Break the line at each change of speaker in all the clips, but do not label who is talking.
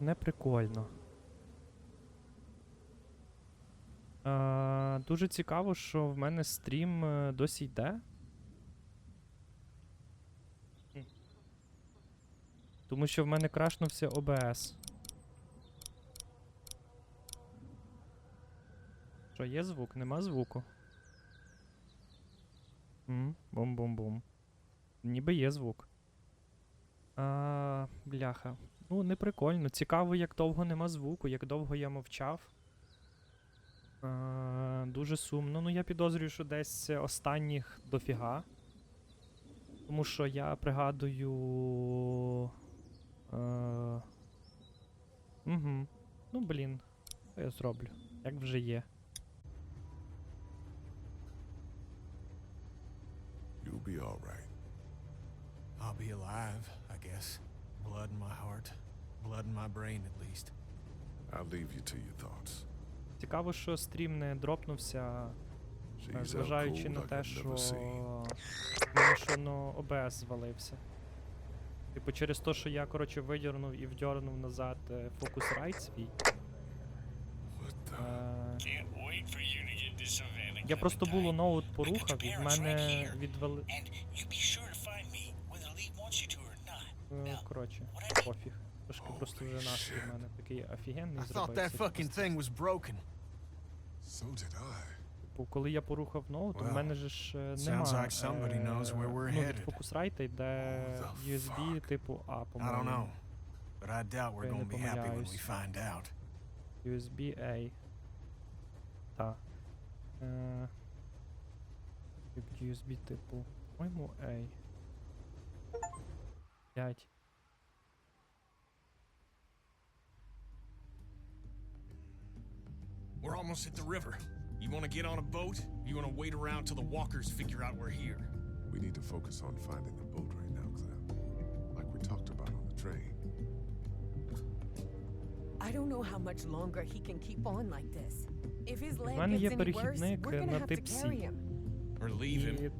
Не прикольно. А, дуже цікаво, що в мене стрім е, досі йде. Тому що в мене крашнувся OBS. Що, є звук? Нема звуку. Бум-бум-бум. Ніби є звук. А, бляха. Ну, не прикольно. Цікаво, як довго нема звуку, як довго я мовчав. А, дуже сумно. Ну, я підозрюю, що десь останніх дофіга. Тому що я пригадую. Е, угу. Ну, блін. Що я зроблю? Як вже є.
You'll be all right.
I'll be alive. Blood in my heart. Blood in my brain, at least.
I'll leave you to your thoughts.
Цікаво, що стрім не дропнувся, е, зважаючи на те, що
never seen.
в мене що ну, ОБС звалився. Типу, через те, що я, коротше, видірнув і вдьорнув назад е, Focusrite свій.
What the?
Е,
Can't wait for you to get to Savannah.
я просто було ноут порухав, і в мене
here.
відвели.
or not.
Е, Коротше, пофіг. Трошки просто вже настрій в мене такий офігенний
I thought that
зробився.
fucking thing was broken.
So did I.
Типу, коли я порухав ноут, у
Well,
мене же ж е,
sounds
нема.
like somebody knows where we're
ну,
headed.
від Focusrite йде
Who the
USB
fuck?
типу А,
I don't
по-моєму.
know. But I doubt we're
Я не
gonna be happy when we
помиляюсь.
find out.
USB A. Так. Е, від USB типу. По-моєму A. 5.
We're almost at the river. You want to get on a boat? You want to wait around till the walkers figure out we're here?
We need to focus on finding the boat right now, Clem. Like we talked about on the train.
I don't know how much longer he can keep on like this. If his leg
мене є
gets any worse,
перехідник,
we're
е,
gonna
на
have
тип
to
C.
carry him.
Or leave him?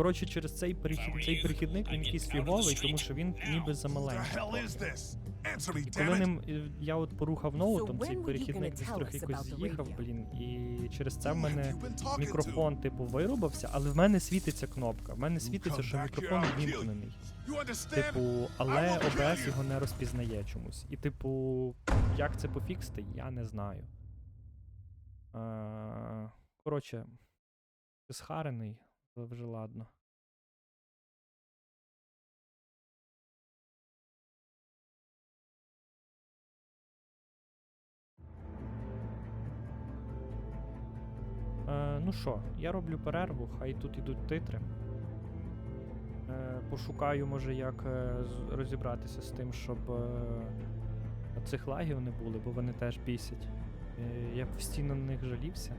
Коротше, через цей перехід, цей перехідник він якийсь фіговий, тому що він ніби замаленький. І коли ним е, я от порухав ноутом, цей перехідник десь трохи якось з'їхав, блін, і через це в мене мікрофон, типу, вирубався, але в мене світиться кнопка. В мене світиться, що мікрофон вімкнений. Типу, але
you.
його не розпізнає чомусь. І, типу, як це пофіксити, я не знаю. Коротше, схарений, але вже ладно. Е, ну що, я роблю перерву, хай тут ідуть титри. Е, пошукаю, може, як е, розібратися з тим, щоб е, цих лагів не були, бо вони теж бісять. Е, я постійно на них жалівся.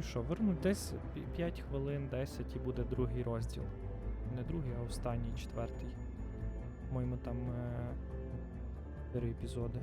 І що, вернуть десь 5 хвилин, 10 і буде другий розділ. Не другий, а останній, четвертий. По-моєму, там е, 4 епізоди.